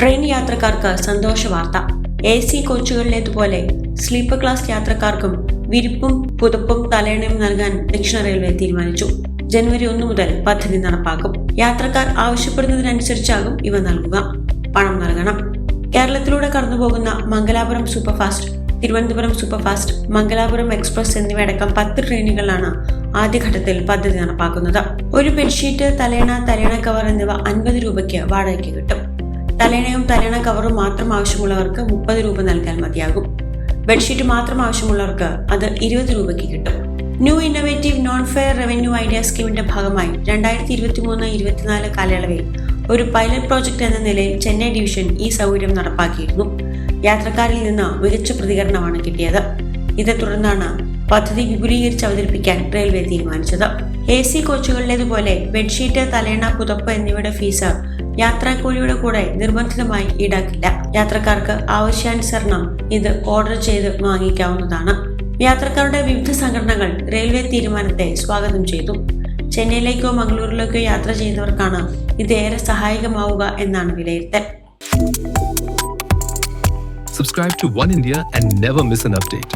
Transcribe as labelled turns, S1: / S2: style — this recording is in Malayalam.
S1: ട്രെയിൻ യാത്രക്കാർക്ക് സന്തോഷ വാർത്ത. എ സി കോച്ചുകളിലേതുപോലെ സ്ലീപ്പർ ക്ലാസ് യാത്രക്കാർക്കും വിരിപ്പും പുതപ്പും തലയണയും നൽകാൻ ദക്ഷിണ റെയിൽവേ തീരുമാനിച്ചു. ജനുവരി ഒന്ന് മുതൽ പദ്ധതി നടപ്പാക്കും. യാത്രക്കാർ ആവശ്യപ്പെടുന്നതിനനുസരിച്ചാകും ഇവ നൽകുക. പണം നൽകണം. കേരളത്തിലൂടെ കടന്നുപോകുന്ന Mangalapuram superfast Thiruvananthapuram superfast Mangalapuram express എന്നിവയടക്കം പത്ത് ട്രെയിനുകളിലാണ് ആദ്യഘട്ടത്തിൽ പദ്ധതി നടപ്പാക്കുന്നത്. ഒരു ബെഡ്ഷീറ്റ് തലേണ തലേണ കവർ എന്നിവ അൻപത് രൂപയ്ക്ക് വാടകയ്ക്ക് കിട്ടും. തലേണയും തലേണ കവറും മാത്രം ആവശ്യമുള്ളവർക്ക് മുപ്പത് രൂപ നൽകാൻ മതിയാകും. ബെഡ്ഷീറ്റ് മാത്രം ആവശ്യമുള്ളവർക്ക് അത് ഇരുപത് രൂപയ്ക്ക് കിട്ടും. New innovative non fare revenue idea സ്കീമിന്റെ ഭാഗമായി രണ്ടായിരത്തി ഇരുപത്തി മൂന്ന് ഇരുപത്തിനാല് കാലയളവിൽ ഒരു പൈലറ്റ് പ്രോജക്റ്റ് എന്ന നിലയിൽ ചെന്നൈ ഡിവിഷൻ ഈ സൗകര്യം നടപ്പാക്കിയിരുന്നു. യാത്രക്കാരിൽ നിന്ന് മികച്ച പ്രതികരണമാണ് കിട്ടിയത്. ഇതേ തുടർന്നാണ് പദ്ധതി വിപുലീകരിച്ച് അവതരിപ്പിക്കാൻ റെയിൽവേ തീരുമാനിച്ചത്. എ സി കോച്ചുകളിലേതുപോലെ ബെഡ്ഷീറ്റ് തലേണ പുതപ്പ് എന്നിവയുടെ ഫീസ് യാത്രാക്കൂലിയുടെ കൂടെ നിർബന്ധിതമായി ഈടാക്കില്ല. യാത്രക്കാർക്ക് ആവശ്യാനുസരണം ഇത് ഓർഡർ ചെയ്ത് വാങ്ങിക്കാവുന്നതാണ്. യാത്രക്കാരുടെ വിവിധ സംഘടനകൾ റെയിൽവേ തീരുമാനത്തെ സ്വാഗതം ചെയ്തു. ചെന്നൈയിലേക്കോ മംഗളൂരിലേക്കോ യാത്ര ചെയ്യുന്നവർക്കാണ് ഇത് ഏറെ സഹായകമാവുക എന്നാണ് വിലയിരുത്തൽ.
S2: Subscribe to One India and never miss an update.